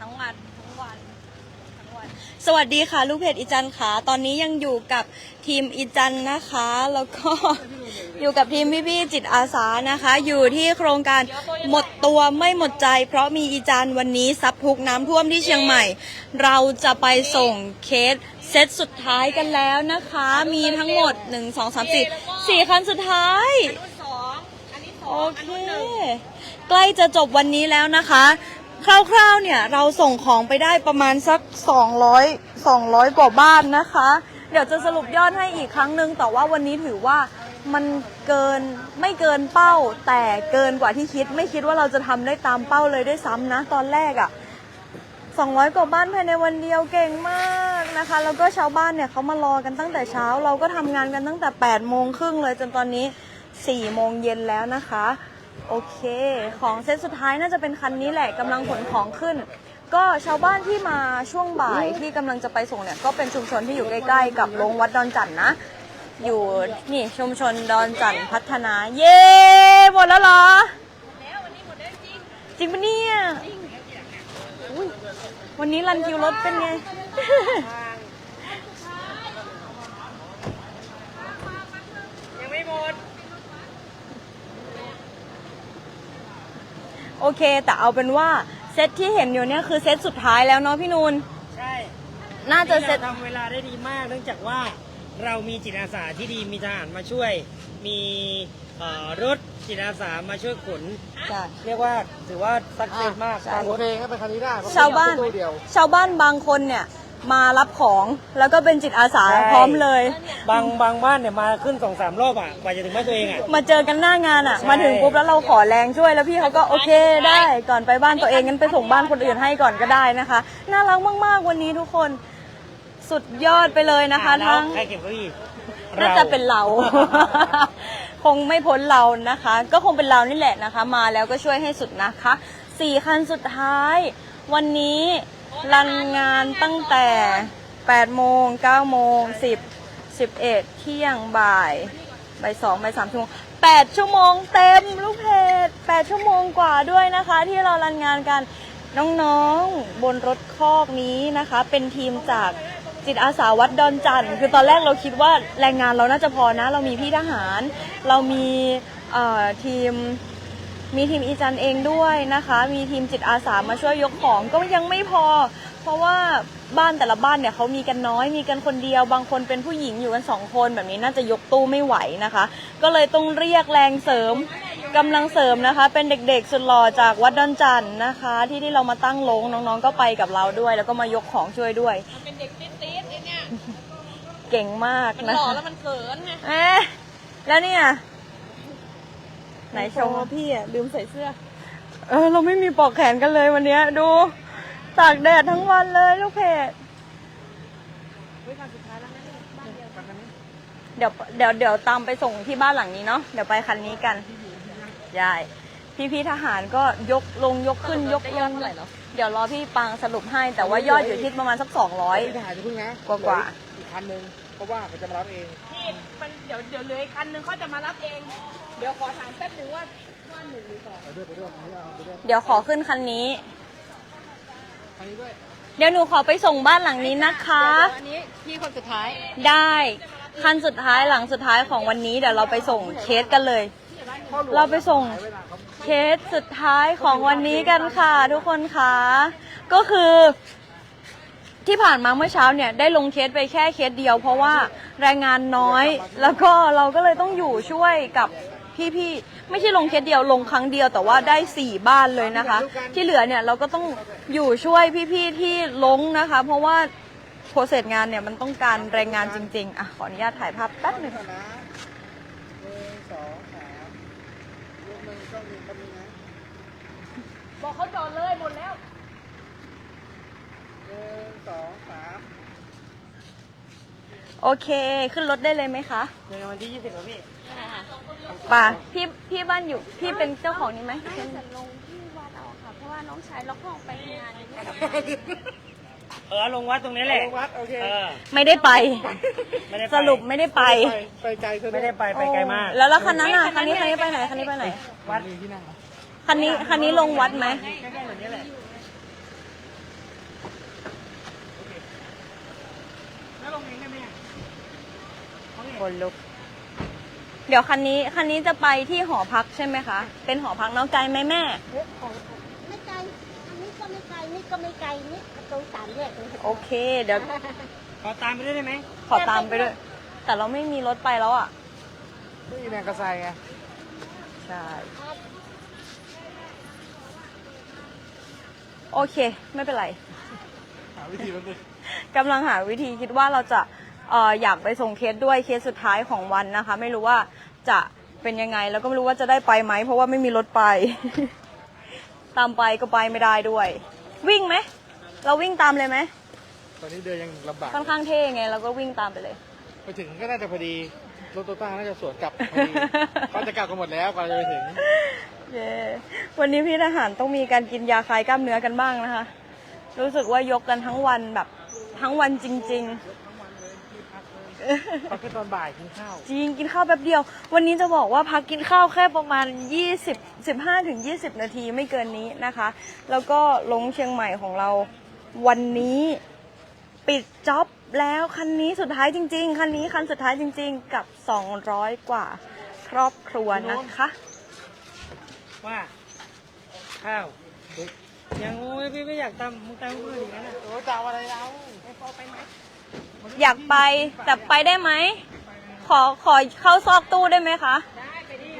ทั้งวันทั้งวันทั้งวัน สวัสดีค่ะ ลูกเพจอีจันค่ะตอนนี้ยังอยู่กับทีมอีจันนะคะ แล้วก็ อยู่กับทีมพี่ๆจิตอาสานะคะ อยู่ที่โครงการหมดตัวไม่หมดใจ เพราะมีอีจันวันนี้ซับทุกน้ำท่วมที่เชียงใหม่ เราจะไปส่งเคสเซตสุดท้ายกันแล้วนะคะ มีทั้งหมด 1 2 3 4 4คันสุดท้าย อันนู้นสองอันนี้สอโองอันเค นู้นหนึ่ง ใกล้จะจบวันนี้แล้วนะคะ คร่าวๆเนี่ยเราส่งของไปได้ประมาณสัก 200 200 กว่าบ้านนะคะ เดี๋ยวจะสรุปยอดให้อีกครั้งหนึ่งแต่ว่าวันนี้ถือว่ามันเกินไม่เกินเป้า แต่เกินกว่าที่คิด ไม่คิดว่าเราจะทำได้ตามเป้าเลยได้วยซ้ำนะ ตอนแรกอะ่ะ 200 กว่าบ้านภายในวันเดียวเก่งมากนะคะ แล้วก็ชาวบ้านเนี่ยเขามารอกันตั้งแต่เช้า เราก็ทำงานกันตั้งแต่8โมงครึ่งเลยจนตอนนี้4โมงเย็นแล้วนะคะ โอเค ของเซตสุดท้ายน่าจะเป็นคันนี้แหละกำลังขนของขึ้น ก็ชาวบ้านที่มาช่วงบ่ายที่กำลังจะไปส่งเนี่ย ก็เป็นชุมชนที่อยู่ใกล้ๆ กับโรงวัดดอนจันทน์นะ อยู่นี่ชุมชนดอนจันทน์พัฒนา เย้หมดแล้วเหรอแล้ววันนี้หมดแล้วจริงจริงปะเนี่ยอุ๊ยวันนี้รันคิวรถเป็นไงยังไม่หมด โอเค แต่เอาเป็นว่าเซตที่เห็นอยู่เนี่ยคือเซตสุดท้ายแล้วเนาะพี่นูน ใช่น่าจะเซตที่ราทำเวลาได้ดีมากเนื่องจากว่าเรามีจิตอาสาที่ดีมีทหารมาช่วย มีเอ่อรถจิตอาสามาช่วยขนใช่เรียกว่าถือว่าสักเซสมากใช่การโอรถเคครับไปคันนี้ได้เพระชาวบ้าน ตู้เดียว ชาวบ้านบางคนเนี่ย มารับของแล้วก็เป็นจิตอาสาพร้อมเลย บางบางบ้านเนี่ยมาขึ้นสองสามรอบอะกว่าจะถึงบ้านตัวเองอะ มาเจอกันหน้างานอะ ใช่ มาถึงปุ๊บแล้วเราขอแรงช่วยแล้วพี่เขาก็โอเคได้ก่อนไปบ้านตัวเองงั้นไปส่งบ้านคนอื่นให้ก่อนก็ได้นะคะ น่ารักมากๆวันนี้ทุกคนสุดยอดไปเลยนะคะแล้วทั้ง ใครเก็บเก้าอี้น่าจะเป็นเรา คงไม่พ้นเรานะคะ ก็คงเป็นเรานี่แหละนะคะ มาแล้วก็ช่วยให้สุดนะคะสี่คันสุดท้าย วันนี้ รันงานตั้งแต่ 8 โมง 9 โมง 10 11 เที่ยงบ่ายบ่ายสองบ่ายสามชั่วโมง 8 ชั่วโมงเต็มลูกเพจ8ชั่วโมงกว่าด้วยนะคะ ที่เรารันงานกันน้องๆ บนรถคอกนี้นะคะ เป็นทีมจากจิตอาสาวัดดอนจันทร์คือตอนแรกเราคิดว่าแรงงานเราน่าจะพอนะ เรามีพี่ทหาร เรามีทีม มีทีมอีจันเองด้วยนะคะ มีทีมจิตอาสามาช่วยยกของก็ยังไม่พอ เพราะว่าบ้านแต่ละบ้านเนี่ยเขามีกันน้อยมีกันคนเดียว บางคนเป็นผู้หญิงอยู่กันสองคนแบบนี้น่าจะยกตู้ไม่ไหวนะคะ ก็เลยต้องเรียกแรงเสริมกำลังเสริมนะคะ เป็นเด็กๆสุดหล่อจากวัดดอนจันทน์นะคะ ที่ที่เรามาตั้งลงน้องๆก็ไปกับเราด้วย แล้วก็มายกของช่วยด้วยมันเป็นเด็กติ๊ดๆไอ้เนี่ยเก่งมากมันนะหล่อคะแล้วมันเขินไงเอ๊ะแล้วเนี่ย ไหนโชว์ พี่อะลืมใส่เสื้อ เออ เราไม่มีปลอกแขนกันเลยวันเนี้ย ดู ตากแดดทั้งวันเลยลูกเพจเดี๋ยวเดี๋ยวเดี๋ยวตามไปส่งที่บ้านหลังนี้เนาะเดี๋ยวไปคันนี้กันยายพี่พี่ๆทหารก็ยกลงยกขึ้นยกลงเดี๋ยวรอพี่ปังสรุปให้แต่ว่ายอดอยู่ที่ประมาณสักสองร้อยพี่ทหารจะพึ่งนะกว่าๆเหลืออีกคันหนึงเพราะว่ามันจะมารับเองพี่มันเดี๋ยวเดี๋ยวเหลืออีกคันนึงเขาจะมารับเอง เดี๋ยวขอถามแป๊บนึงว่าว่าหนึ่งหรือสองไปด้วยไปด้วยอันนี้เอาไปด้วยเดี๋ยวขอขึ้นคันนี้คันนี้ด้วยเดี๋ยวหนูขอไปส่งบ้านหลังนี้นะคะ เดี๋ยวอันนี้พี่คนสุดท้ายได้คันสุดท้ายหลังสุดท้ายของวันนี้เดี๋ยวเราไปส่งเคสกันเลย เราไปส่งเคสสุดท้ายของวันนี้กันค่ะทุกคนคะก็คือที่ผ่านมาเมื่อเช้าเนี่ยได้ลงเคสไปแค่เคสเดียว เพราะว่าแรงงานน้อย แล้วก็เราก็เลยต้องอยู่ช่วยกับ พี่ๆไม่ใช่ลงเคสเดียวลงครั้งเดียวแต่ว่าได้สี่บ้านเลยนะคะ ที่เหลือเนี่ยเราก็ต้องอยู่ช่วยพี่ๆที่ลงนะคะ เพราะว่าโปรเซสงานเนี่ยมันต้องการแรงงานจริงๆอะขออนุญาตถ่ายภาพแป๊บหนึ่งนะหนึ่งสองสามลูกหนึ่งก็หนึ่งก็มีนะบอกเขาจอดเลยหมดแล้วหนึ่งสองสามโอเค ขึ้นรถได้เลยไหมคะในวันที่ยี่สิบครับพี่ ป่ะพี่พี่บ้านอยู่พี่เป็นเจ้าของนี่ไหมน่าจะลงที่วัดเอาค่ะ เพราะว่าน้องชายล็อกห้องไปงานเงี้ยเออลงวัดตรงนี้แหละลงวัดโอเคไม่ได้ไป สรุปไม่ได้ไปไปไกลเธอไม่ได้ไปไปไกลมาก แล้วแล้วคันนั้นอะคันนี้คันนี้ไปไหนคันนี้ไปไหนวัดที่นั่งคันนี้คันนี้ลงวัดไหมแล้วลงเองไไหมคนลุก เดี๋ยวคันนี้คันนี้จะไปที่หอพักใช่ไหมคะ เป็นหอพักน้องไกลไหมแม่ เอ๊ะของไม่ไกล อันนี้ก็ไม่ไกล นี่ก็ไม่ไกล นี่ประตูสามแยกเลยโอเค เดี๋ยวขอตามไปด้วยได้ไหมขอตามไปด้วย แต่เราไม่มีรถไปแล้วอะ ไม่มีแรงกระไซไง ใช่ โอเค ไม่เป็นไร หาวิธีมันดิกำลังหาวิธีคิดว่าเราจะเอออยากไปส่งเคสด้วยเคสสุดท้ายของวันนะคะ ไม่รู้ว่า จะเป็นยังไง แล้วก็ไม่รู้ว่าจะได้ไปไหม เพราะว่าไม่มีรถไป ตามไปก็ไปไม่ได้ด้วย วิ่งไหม เราวิ่งตามเลยไหม ตอนนี้เดินยังลำบากค่อนข้างเท่ไงเราก็วิ่งตามไปเลย ไปถึงก็น่าจะพอดีรถโตต้าน่าจะสวนกลับพอดีเขาจะกลับกันหมดแล้วก่อนจะไปถึงเย้วันนี้พี่ทหารต้องมีการกินยาคลายกล้ามเนื้อกันบ้างนะคะ รู้สึกว่ายกกันทั้งวันแบบทั้งวันจริง พักแค่ตอนบ่ายกินข้าวๆจริงกินข้าวแป๊บเดียว วันนี้จะบอกว่าพักกินข้าวแค่ประมาณ 20 15ถึง20 นาทีไม่เกินนี้นะคะ แล้วก็ลงเชียงใหม่ของเราวันนี้ปิดจ็อบแล้วคันนี้สุดท้ายจริง ๆ คันนี้คันสุดท้ายจริง ๆ กับ 200 กว่าครอบครัวนะคะ ว่า ข้าวยังโอ้ยพี่ไม่อยากตามมึงตามมืออีกนะโอ้จะเอาอะไรเราอ ยากไปแต่ไปได้ไหม ขอขอเข้าซอกตู้ได้ไหมคะ ได้ไปดิ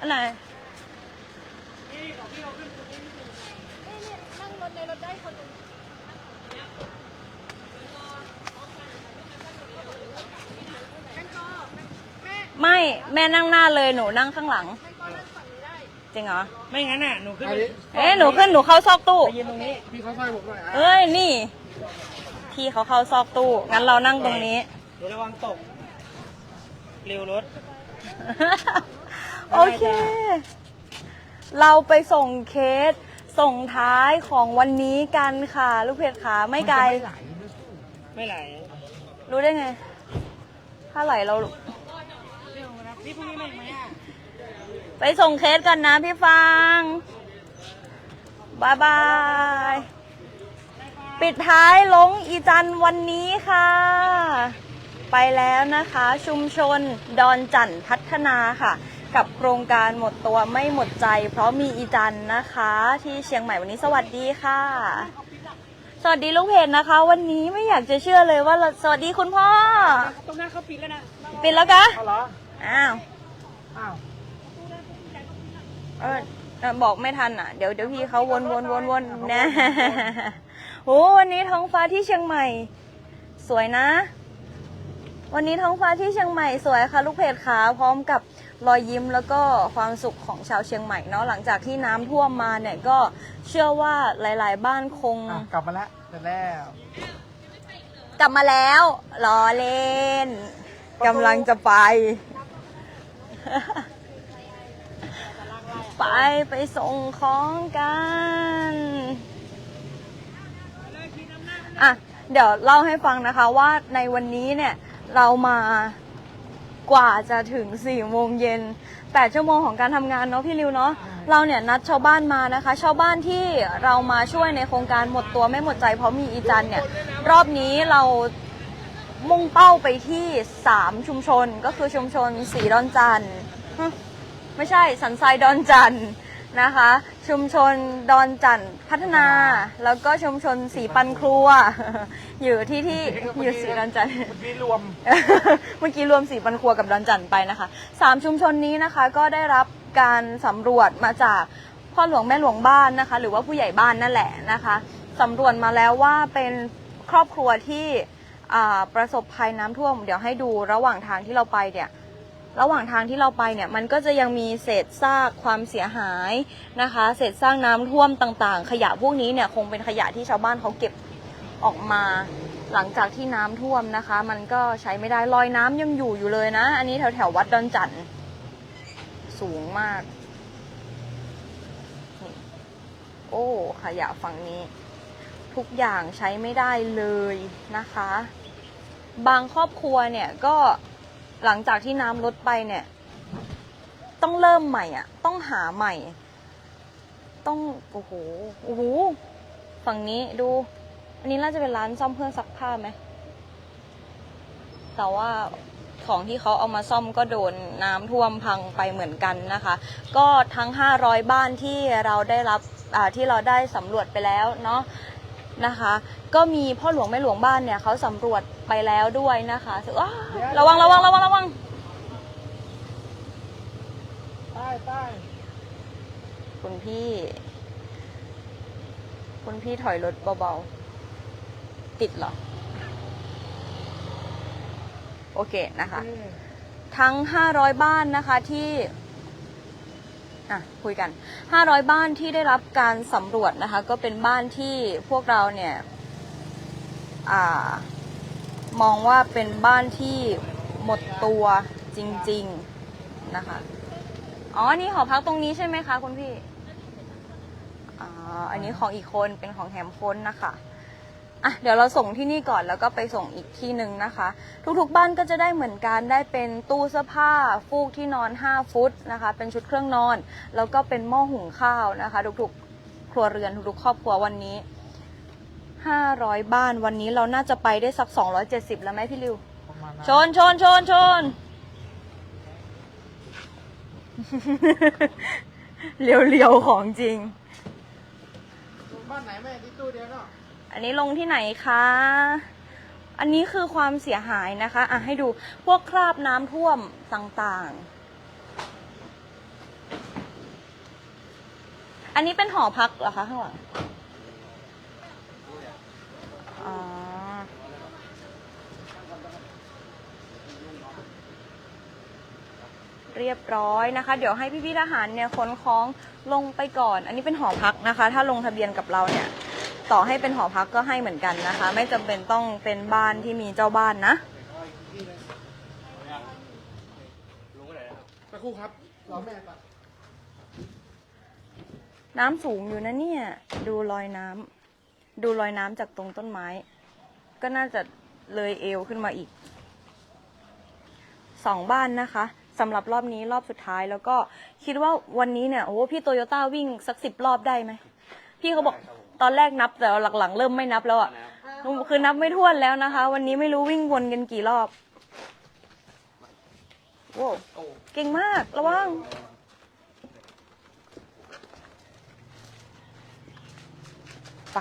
อันไหนนั่งรถในรถได้คนหนึ่งไม่แม่นั่งหน้าเลยหนูนั่งข้างหลัง จริงเหรอ ไม่งั้นน่ะหนูขึ้นอันไปนี้เอ๊ะหนูขึ้นหนูเข้าซอกตู้ยืนตรงนี้พี่เขาช่วยผมหน่อยอะเอ้ยนี่ พี่เขาเข้าซอกตู้ งั้นเรานั่งตรงนี้เดี๋ยวระวังตก เร็วรถ โอเค เราไปส่งเคส ส่งท้ายของวันนี้กันค่ะ ลูกเพจขาไม่ไกล ไม่ไหล รู้ได้ไง ถ้าไหลเราพี่พรุ่งนี้มาอีกไหมอะ ไปส่งเคสกันนะพี่ฟังบายบาย ปิดท้ายลงอีจันทร์วันนี้ค่ะ ไปแล้วนะคะ ชุมชนดอนจันทร์พัฒนาค่ะ กับโครงการหมดตัวไม่หมดใจ เพราะมีอีจันทร์นะคะ ที่เชียงใหม่วันนี้สวัสดีค่ะ สวัสดีลูกเพจนะคะ วันนี้ไม่อยากจะเชื่อเลยว่าเราสวัสดีคุณพ่อตรงหน้าเขาปิดแล้วนะปิดแล้วกะเอาเหรออ้าวอ้าวเออเอ่อบอกไม่ทันอะ เดี๋ยวเดี๋ยวพี่เขาวนวนวนวนนะ โหวันนี้ท้องฟ้าที่เชียงใหม่ สวยนะ วันนี้ท้องฟ้าที่เชียงใหม่สวยค่ะลูกเพจขาพร้อมกับรอยยิ้มแล้วก็ความสุขของชาวเชียงใหม่เนาะหลังจากที่น้ำท่วมมาเนี่ยก็เชื่อว่าหลาย ๆ บ้านคง อะกลับมาแล้วเสร็จแล้วกลับมาแล้วรอเล่นกำลังจะไป ไปไปส่งของกัน อะเดี๋ยวเล่าให้ฟังนะคะว่าในวันนี้เนี่ยเรามากว่าจะถึง4ี่โมงเย็นแปดชั่วโมงของการทำงานเนาะพี่ริวเนาะเราเนี่ยนัดชาวบ้านมานะคะ ชาวบ้านที่เรามาช่วยในโครงการหมดตัวไม่หมดใจเพราะมีอีจันเนี่ยรอบนี้เรามุ่งเป้าไปที่ 3 ชุมชนก็คือชุมชนสีดอนจันทร์ฮะไม่ใช่สันทรายดอนจันทร์นะคะ ชุมชนดอนจันทร์พัฒนา แล้วก็ชุมชนสีปันครัว อยู่ที่ที่อยู่สีดอนจันทร์เมื่อกี้รวม เมื่อกี้รวมสีปันครัวกับดอนจันทร์ไปนะคะสามชุมชนนี้นะคะก็ได้รับการสำรวจมาจากพ่อหลวงแม่หลวงบ้านนะคะ หรือว่าผู้ใหญ่บ้านนั่นแหละนะคะสำรวจมาแล้วว่าเป็นครอบครัวที่อ่าประสบภัยน้ำท่วม เดี๋ยวให้ดูระหว่างทางที่เราไปเนี่ย ระหว่างทางที่เราไปเนี่ยมันก็จะยังมีเศษซากความเสียหายนะคะ เศษซากน้ำท่วมต่างๆ ขยะพวกนี้เนี่ยคงเป็นขยะที่ชาวบ้านเขาเก็บออกมาหลังจากที่น้ำท่วมนะคะ มันก็ใช้ไม่ได้ลอยน้ำยังอยู่อยู่เลยนะ อันนี้แถวแถวๆวัดดอนจันทร์สูงมาก โอ้ขยะฝั่งนี้ ทุกอย่างใช้ไม่ได้เลยนะคะ บางครอบครัวเนี่ยก็ หลังจากที่น้ำลดไปเนี่ย ต้องเริ่มใหม่อะ ต้องหาใหม่ ต้องโอ้โหโอ้โหฝั่งนี้ดู อันนี้น่าจะเป็นร้านซ่อมเครื่องซักผ้าไหมแต่ว่าของที่เขาเอามาซ่อมก็โดนน้ำท่วมพังไปเหมือนกันนะคะ ก็ทั้ง 500 บ้านที่เราได้รับอ่าที่เราได้สำรวจไปแล้วเนาะ นะคะ ก็มีพ่อหลวงแม่หลวงบ้านเนี่ยเขาสำรวจไปแล้วด้วยนะคะสึกว่าระวังระวังระวังระวังใต้ใต้คุณพี่ คุณพี่ถอยรถเบาๆ ติดเหรอ โอเคนะคะ ทั้ง 500 บ้านนะคะที่ อะคุยกัน 500 บ้านที่ได้รับการสำรวจนะคะ ก็เป็นบ้านที่พวกเราเนี่ยอ่ามองว่าเป็นบ้านที่หมดตัวจริง ๆนะคะ อ๋อ นี่หอพักตรงนี้ใช่ไหมคะคุณพี่อ่าอันนี้ของอีกคนเป็นของแฮมพ้นนะคะ อะเดี๋ยวเราส่งที่นี่ก่อนแล้วก็ไปส่งอีกที่หนึ่งนะคะ ทุกๆบ้านก็จะได้เหมือนกันได้เป็นตู้เสื้อผ้าฟูกที่นอน 5 ฟุตนะคะ เป็นชุดเครื่องนอน แล้วก็เป็นหม้อหุงข้าวนะคะ ทุกๆครัวเรือนทุกๆครอบครัววันนี้ 500 บ้านวันนี้เราน่าจะไปได้สัก 270 แล้วไหมพี่ริว ประมาณนั้นชนชนชนชนเลียวๆของจริง บ้านไหนแม่ที่ตู้เดียวเนาะ อันนี้ลงที่ไหนคะ อันนี้คือความเสียหายนะคะ อะให้ดูพวกคราบน้ำท่วมต่างๆ อันนี้เป็นหอพักเหรอคะข้างหลังอ๋อเรียบร้อยนะคะ เดี๋ยวให้พี่พี่ทหารเนี่ยขนของลงไปก่อน อันนี้เป็นหอพักนะคะ ถ้าลงทะเบียนกับเราเนี่ย ต่อให้เป็นหอพักก็ให้เหมือนกันนะคะ ไม่จำเป็นต้องเป็นบ้านที่มีเจ้าบ้านนะสักครู่ครับรอแม่ก่อนน้ำสูงอยู่นะเนี่ย ดูรอยน้ำดูรอยน้ำจากตรงต้นไม้ ก็น่าจะเลยเอวขึ้นมาอีกสองบ้านนะคะสำหรับรอบนี้รอบสุดท้ายแล้วก็คิดว่าวันนี้เนี่ยโอ้โหพี่โตโยต้าวิ่งสักสิบรอบได้ไหมพี่เขาบอก ตอนแรกนับแต่หลังๆ เริ่มไม่นับแล้วอะ่ะคือนับไม่ถ้วนแล้วนะคะ วันนี้ไม่รู้วิ่งวนกันกี่รอบโว้วเก่งมากระวังไป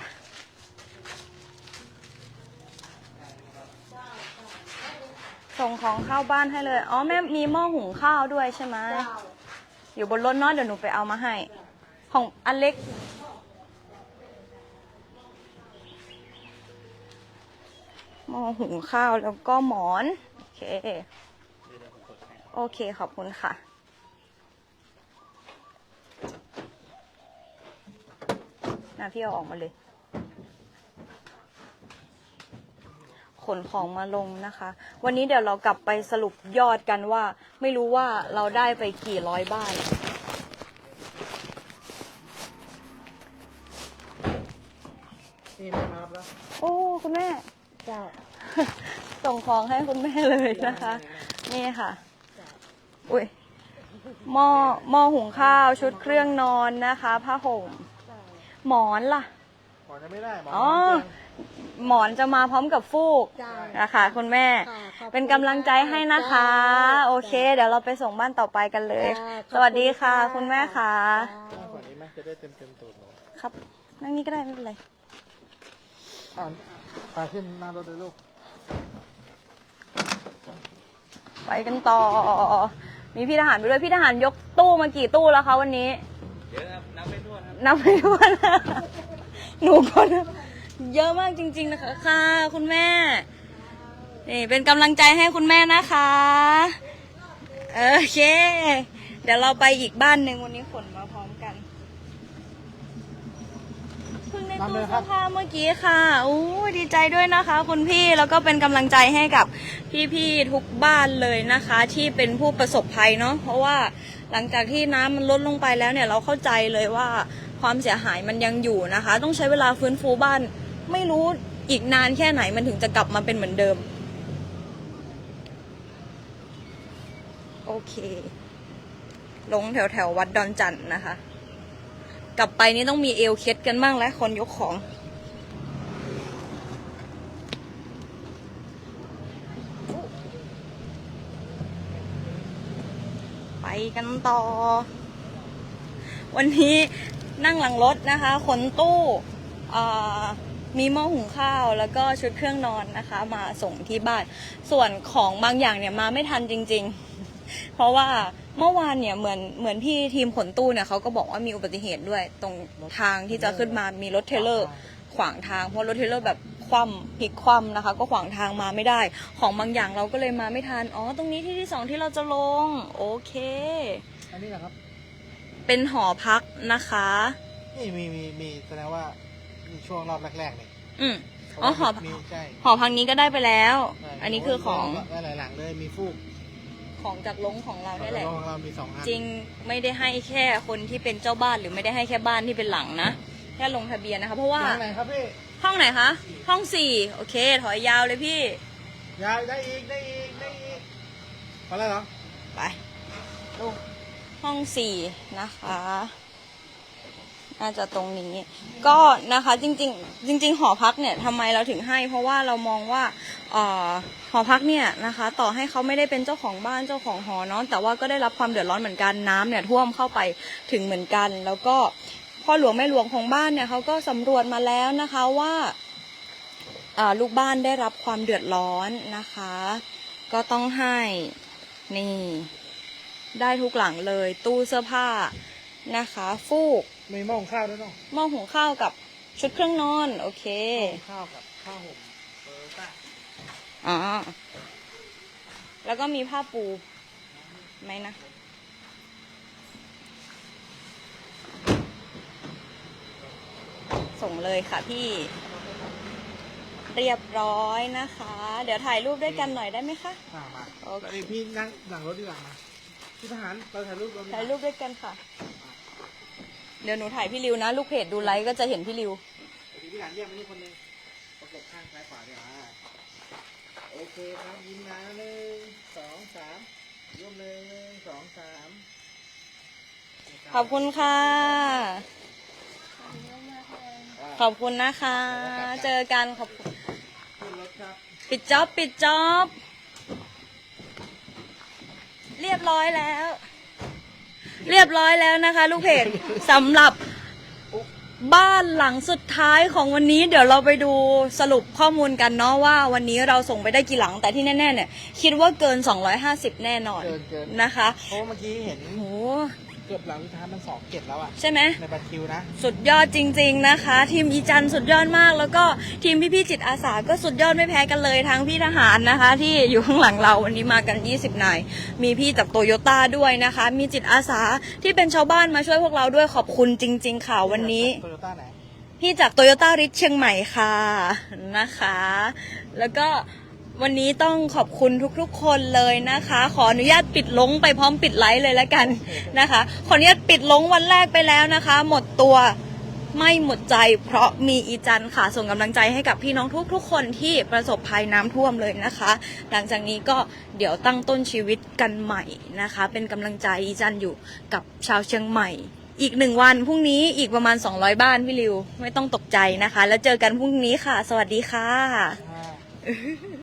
ส่งของเข้าบ้านให้เลย อ๋อแม่มีหม้อหุงข้าวด้วยใช่ไหมอยู่บนรถเนาะเดี๋ยวหนูไปเอามาให้ ของอันเล็ก หม้อหุงข้าวแล้วก็หมอน โอเค โอเคขอบคุณค่ะ นะพี่เอาออกมาเลย ขนของมาลงนะคะ วันนี้เดี๋ยวเรากลับไปสรุปยอดกันว่า ไม่รู้ว่าเราได้ไปกี่ร้อยบ้านนี่แม่มารับแล้ว โอ้ คุณแม่ เจ้า ส่งของให้คุณแม่เลยนะคะ นี่ค่ะ อุ้ยหม้อหม้อหุงข้าวชุดเครื่องนอนนะคะผ้าห่ม หมอนล่ะ ขอจะไม่ได้หมออ๋อหมอนจะมาพร้อมกับฟูกจ้า นะคะคุณแม่ ค่ะขอบคุณเป็นกำลังใจให้นะคะ จ้าโอเค เดี๋ยวเราไปส่งบ้านต่อไปกันเลย จ้าขอบคุณสวัสดีค่ะ ค่ะ คุณแม่ค่ะมากกว่านี้ไหมจะได้เต็มเต็มๆตูดหนูครับ นั่งนี้ก็ได้ไม่เป็นไร อ่าน พาขึ้นหน้ารถเลยลูก ไปกันต่อ มีพี่ทหารไปด้วย พี่ทหารยกตู้มากี่ตู้แล้วคะวันนี้เยอะครับนับไม่ถ้วนนับไม่ถ้วนหนูก็นับเยอะมากจริง ๆ นะคะ ค่ะ คุณแม่ นี่เป็นกำลังใจให้คุณแม่นะคะโอเค เดี๋ยวเราไปอีกบ้านหนึ่งวันนี้ขนมาพร้อมกัน เพิ่งไดูเสื้อผ้าเมื่อกี้ค่ะอู้ดีใจด้วยนะคะ คุณพี่แล้วก็เป็นกำลังใจให้กับพี่ๆทุกบ้านเลยนะคะ ที่เป็นผู้ประสบภัยเนาะเพราะว่าหลังจากที่น้ำมันลดลงไปแล้วเนี่ยเราเข้าใจเลยว่าความเสียหายมันยังอยู่นะคะ ต้องใช้เวลาฟื้นฟูบ้าน ไม่รู้อีกนานแค่ไหนมันถึงจะกลับมาเป็นเหมือนเดิม โอเค ลงแถวแถวๆวัดดอนจันทน์นะคะ กลับไปนี่ต้องมีเอวเคล็ดกันบ้างแล้วคนยกของ ไปกันต่อ วันนี้นั่งหลังรถนะคะ ขนตู้มีหม้อหุงข้าวแล้วก็ชุดเครื่องนอนนะคะ มาส่งที่บ้าน ส่วนของบางอย่างเนี่ยมาไม่ทันจริง ๆ เพราะว่า เมื่อวานเนี่ยเหมือนเหมือนพี่ทีมขนตู้เนี่ยเขาก็บอกว่ามีอุบัติเหตุด้วย ตรงทางที่จะขึ้นมามีรถเทรลเลอร์ ขวางทางเพราะรถเทรลเลอร์แบบคว่ำพลิกคว่ำนะคะ ก็ขวางทางมาไม่ได้ ของบางอย่างเราก็เลยมาไม่ทันอ๋อตรงนี้ที่ที่สองที่เราจะลง โอเค อันนี้นะครับ เป็นหอพักนะคะ นี่มีมีมีแสดงว่ามีช่วงรอบแรกๆเนี่ยอืมอ๋อหอมีใช่หอพักนี้ก็ได้ไปแล้วใช่อันนี้คือของได้หลายหลังเลยมีฟูก ของจากลงของเราได้แหละ ของเรามีสองอันจริงไม่ได้ให้แค่คนที่เป็นเจ้าบ้านหรือไม่ได้ให้แค่บ้านที่เป็นหลังนะแค่ลงทะเบียนนะคะ เพราะว่าหลังไหนครับพี่ห้องไหนคะห้องสี่โอเค ถอยยาวเลยพี่ ยาวได้อีกได้อีกได้อีกพอแล้วเหรอไปลงห้องสี่นะคะ น่าจะตรงนี้ ก็นะคะจริงๆ จริง ๆ หอพักเนี่ยทำไมเราถึงให้ เพราะว่าเรามองว่าออหอพักเนี่ยนะคะ ต่อให้เขาไม่ได้เป็นเจ้าของบ้านเจ้าของหอเนาะแต่ว่าก็ได้รับความเดือดร้อนเหมือนกันน้ำเนี่ยท่วมเข้าไปถึงเหมือนกัน แล้วก็พ่อหลวงแม่หลวงของบ้านเนี่ยเขาก็สำรวจมาแล้วนะคะว่าลูกบ้านได้รับความเดือดร้อนนะคะ ก็ต้องให้นี่ได้ทุกหลังเลยตู้เสื้อผ้านะคะ ฟูก มีหม้อหุงข้าวด้วยเนาะหม้อหุงข้าวกับชุดเครื่องนอน โอเค หม้อหุงข้าวกับข้าวห่มเออต้าอ๋อ แล้วก็มีผ้าปูไหมนะ ส่งเลยค่ะพี่ เรียบร้อยนะคะ เดี๋ยวถ่ายรูปด้วยกันหน่อยได้ไหมคะ อ่ามาโอเค แล้วนี่พี่นั่งหลังรถดีกว่ามาพี่ทหารเราถ่ายรูปรวมดีกว่ถ่ายรูปด้วยกันค่ะ เดี๋ยวหนูถ่ายพี่ริวนะ ลูกเพจดูไลฟ์ก็จะเห็นพี่ริวพี่ทหารเยี่ยมไปนี่คนนึงประกบข้างซ้ายขวาเนี่ยอ่าโอเคครับยิ้มนะหนึ่งสองสามร่วมเลยหนึ่งสองสามขอบคุณค่ะ ขอบคุณนะคะ เจอกันขอบคุณปิดจ็อบปิดจ็อบ เรียบร้อยแล้ว เรียบร้อยแล้วนะคะ ลูกเพจสำหรับบ้านหลังสุดท้ายของวันนี้ เดี๋ยวเราไปดูสรุปข้อมูลกันเนาะว่าวันนี้เราส่งไปได้กี่หลังแต่ที่แน่ๆเนี่ยคิดว่าเกิน 250 แน่นอนเกินเกินนะคะ เพราะว่าเมื่อกี้เห็นโห เกือบหลังสุดท้ายมันสองเก็ดแล้วอะใช่ไหม ในบัตรคิวนะ สุดยอดจริง ๆนะคะ ทีมอีจันสุดยอดมาก แล้วก็ทีมพี่ๆจิตอาสาก็สุดยอดไม่แพ้กันเลยทั้งพี่ทหารนะคะ ที่อยู่ข้างหลังเราวันนี้มากัน 20นายมีพี่จากโตโยต้าด้วยนะคะ มีจิตอาสาที่เป็นชาวบ้านมาช่วยพวกเราด้วยขอบคุณจริง ๆ ค่ะวันนี้ โตโยต้าไหน พี่จากโตโยต้าริชเชียงใหม่ค่ะนะคะ แล้วก็ วันนี้ต้องขอบคุณทุกๆ คนเลยนะคะ ขออนุญาตปิดลงไปพร้อมปิดไลฟ์เลยแล้วกันนะคะ ขออนุญาตปิดลงวันแรกไปแล้วนะคะ หมดตัวไม่หมดใจเพราะมีอีจันค่ะ ส่งกำลังใจให้กับพี่น้องทุกๆ คนที่ประสบภัยน้ำท่วมเลยนะคะ หลังจากนี้ก็เดี๋ยวตั้งต้นชีวิตกันใหม่นะคะ เป็นกำลังใจอีจันอยู่กับชาวเชียงใหม่ อีกหนึ่งวันพรุ่งนี้อีกประมาณ 200 บ้านพี่ริว ไม่ต้องตกใจนะคะ แล้วเจอกันพรุ่งนี้ค่ะ สวัสดีค่ะอ่า